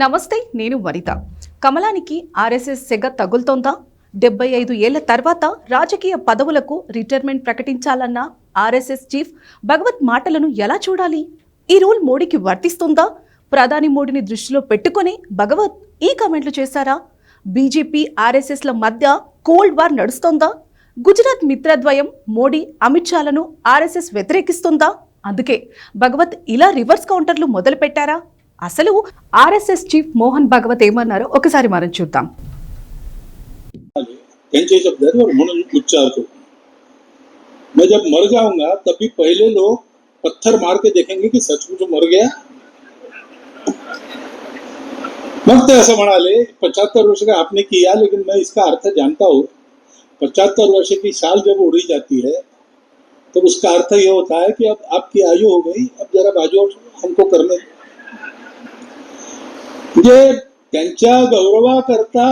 నమస్తే నేను వనిత. కమలానికి ఆర్ఎస్ఎస్ సెగ తగులుతోందా? డెబ్బై ఐదు ఏళ్ళ తర్వాత రాజకీయ పదవులకు రిటైర్మెంట్ ప్రకటించాలన్న ఆర్ఎస్ఎస్ చీఫ్ భగవత్ మాటలను ఎలా చూడాలి? ఈ రూల్ మోడీకి వర్తిస్తుందా? ప్రధాని మోడీని దృష్టిలో పెట్టుకొని భగవత్ ఈ కామెంట్లు చేశారా? బీజేపీ ఆర్ఎస్ఎస్ల మధ్య కోల్డ్ వార్ నడుస్తోందా? గుజరాత్ మిత్రద్వయం మోడీ అమిత్ షాలను ఆర్ఎస్ఎస్ వ్యతిరేకిస్తుందా? అందుకే భగవత్ ఇలా రివర్స్ కౌంటర్లు మొదలుపెట్టారా? అసలు ఆర్ఎస్ఎస్ చీఫ్ మోహన్ భగవత్ ఏమన్నారో ఒకసారి మనం చూద్దాం त्यांचे शब्द आहेत बरं, म्हणून उच्चार करू मैं जब मर जाऊंगा तब भी पहले लोग पत्थर मार के देखेंगे कि सचमुच मर गया मग ते असं म्हणाले पचहत्तर वर्ष का आपने किया लेकिन मैं इसका अर्थ जानता हूँ पचहत्तर वर्ष की साल जब उड़ी जाती है तो उसका अर्थ ये होता है कि अब आपकी आयु हो गई अब जरा बाजू हमको करने दो. म्हणजे त्यांच्या गौरवाकरता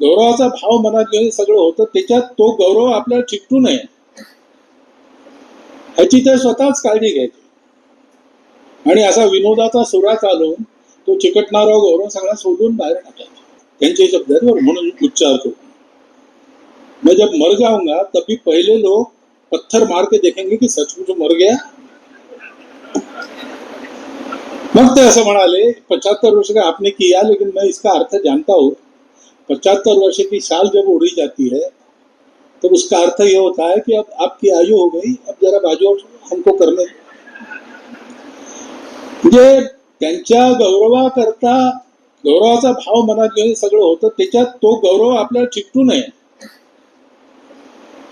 गौरवाचा भाव मनात घेऊन सगळं होतं त्याच्यात तो गौरव आपल्याला चिकटू नये. ह्याची ते स्वतःच काळजी घ्यायची. आणि असा विनोदाचा सुरा चालून तो चिकटणारा गौरव सगळा सोडून बाहेर टाकायचा. त्यांचे शब्द म्हणून उच्चार मग मैं जब मर जाऊंगा तभी पहिले पहले लोग पत्थर मार के देखेंगे कि सचमुच मर गया. मग ते असं म्हणाले पचहत्तर वर्ष का आपने किया लेकिन मैं इसका अर्थ जानता हूँ। पचहत्तर वर्ष की साल जब उड़ी जाती है तो उसका अर्थ ये होता है कि अब आपकी आयु हो गई अब जरा बाजू हमको करने म्हणजे त्यांच्या गौरवाकरता गौरवाचा भाव मनात घेऊन सगळं होतं त्याच्यात तो गौरव आपल्याला चिकटू नये.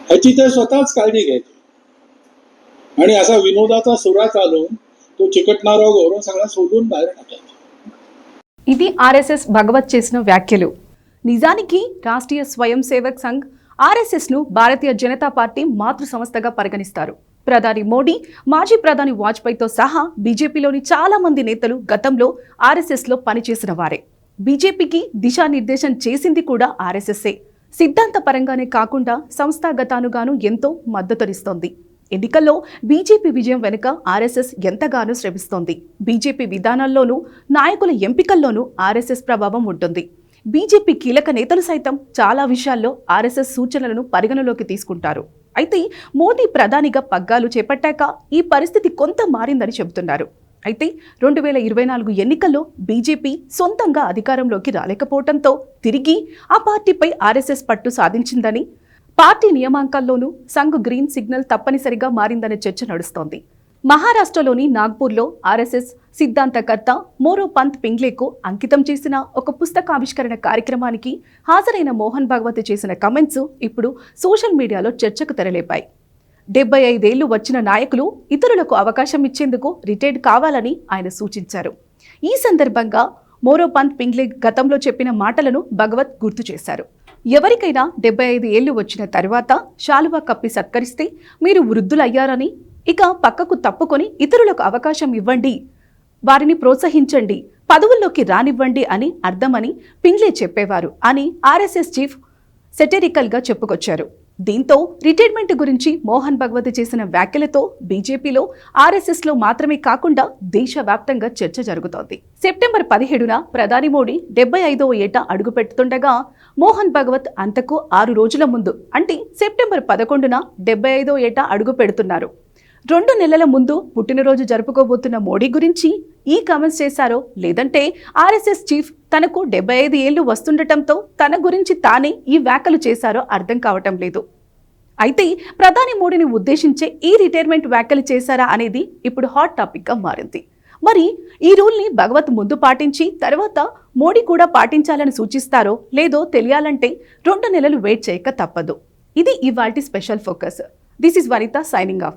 ह्याची ते स्वतःच काळजी घ्यायची. आणि असा विनोदाचा सुरा चालून तो चिकटणारा गौरव सगळा सोडून बाहेर टाकायचा ఇది ఆర్ఎస్ఎస్ భగవత్ చేసిన వ్యాఖ్యలు నిజానికి రాష్ట్రీయ స్వయం సేవక్ సంఘ్ ఆర్ఎస్ఎస్ను భారతీయ జనతా పార్టీ మాతృ సంస్థగా పరిగణిస్తారు ప్రధాని మోడీ మాజీ ప్రధాని వాజ్పేయితో సహా బీజేపీలోని చాలా మంది నేతలు గతంలో ఆర్ఎస్ఎస్లో పనిచేసిన వారే బీజేపీకి దిశానిర్దేశం చేసింది కూడా ఆర్ఎస్ఎస్ఏ సిద్ధాంతపరంగానే కాకుండా సంస్థాగతానుగాను ఎంతో మద్దతునిస్తోంది ఎన్నికల్లో బీజేపీ విజయం వెనుక ఆర్ఎస్ఎస్ ఎంతగానో శ్రమిస్తోంది. బీజేపీ విధానాల్లోనూ నాయకుల ఎంపికల్లోనూ ఆర్ఎస్ఎస్ ప్రభావం ఉంటుంది. బీజేపీ కీలక నేతలు సైతం చాలా విషయాల్లో ఆర్ఎస్ఎస్ సూచనలను పరిగణలోకి తీసుకుంటారు. అయితే మోదీ ప్రధానిగా పగ్గాలు చేపట్టాక ఈ పరిస్థితి కొంత మారిందని చెబుతున్నారు. అయితే రెండు వేల ఇరవై నాలుగు ఎన్నికల్లో బీజేపీ సొంతంగా అధికారంలోకి రాలేకపోవడంతో తిరిగి ఆ పార్టీపై ఆర్ఎస్ఎస్ పట్టు సాధించిందని పార్టీ నియామకాల్లోనూ సంఘ్ గ్రీన్ సిగ్నల్ తప్పనిసరిగా మారిందనే చర్చ నడుస్తోంది. మహారాష్ట్రలోని నాగ్పూర్లో ఆర్ఎస్ఎస్ సిద్ధాంతకర్త మోరో పంత్ పింగ్లేకు అంకితం చేసిన ఒక పుస్తకావిష్కరణ కార్యక్రమానికి హాజరైన మోహన్ భాగవత్ చేసిన కమెంట్స్ ఇప్పుడు సోషల్ మీడియాలో చర్చకు తెరలేపాయి. డెబ్బై ఐదేళ్ళు వచ్చిన నాయకులు ఇతరులకు అవకాశం ఇచ్చేందుకు రిటైర్డ్ కావాలని ఆయన సూచించారు. ఈ సందర్భంగా మోరోపంత్ పింగ్లే గతంలో చెప్పిన మాటలను భగవత్ గుర్తు చేశారు. ఎవరికైనా డెబ్బై ఐదు ఏళ్ళు వచ్చిన తర్వాత శాలువా కప్పి సత్కరిస్తే మీరు వృద్ధులయ్యారని ఇక పక్కకు తప్పుకొని ఇతరులకు అవకాశం ఇవ్వండి వారిని ప్రోత్సహించండి పదవుల్లోకి రానివ్వండి అని అర్థమని పింగ్లే చెప్పేవారు అని ఆర్ఎస్ఎస్ చీఫ్ సెటెరికల్గా చెప్పుకొచ్చారు. దీంతో రిటైర్మెంట్ గురించి మోహన్ భగవత్ చేసిన వ్యాఖ్యలతో బీజేపీలో ఆర్ఎస్ఎస్లో మాత్రమే కాకుండా దేశవ్యాప్తంగా చర్చ జరుగుతోంది. సెప్టెంబర్ పదిహేడున ప్రధాని మోడీ డెబ్బై ఐదవ ఏట అడుగుపెడుతుండగా మోహన్ భగవత్ అంతకు ఆరు రోజుల ముందు అంటే సెప్టెంబర్ పదకొండున డెబ్బై ఐదో ఏట అడుగు పెడుతున్నారు. రెండు నెలల ముందు పుట్టినరోజు జరుపుకోబోతున్న మోడీ గురించి ఈ కామెంట్స్ చేశారో లేదంటే ఆర్ఎస్ఎస్ చీఫ్ తనకు డెబ్బై ఐదు ఏళ్ళు వస్తుండటంతో తన గురించి తానే ఈ వ్యాఖ్యలు చేశారో అర్థం కావటం లేదు. అయితే ప్రధాని మోడీని ఉద్దేశించే ఈ రిటైర్మెంట్ వ్యాఖ్యలు చేశారా అనేది ఇప్పుడు హాట్ టాపిక్గా మారింది. మరి ఈ రూల్ని భగవత్ ముందు పాటించి తర్వాత మోడీ కూడా పాటించాలని సూచిస్తారో లేదో తెలియాలంటే రెండు నెలలు వెయిట్ చేయక తప్పదు. ఇది ఇవాల్టి special focus. This is Vanitha signing off.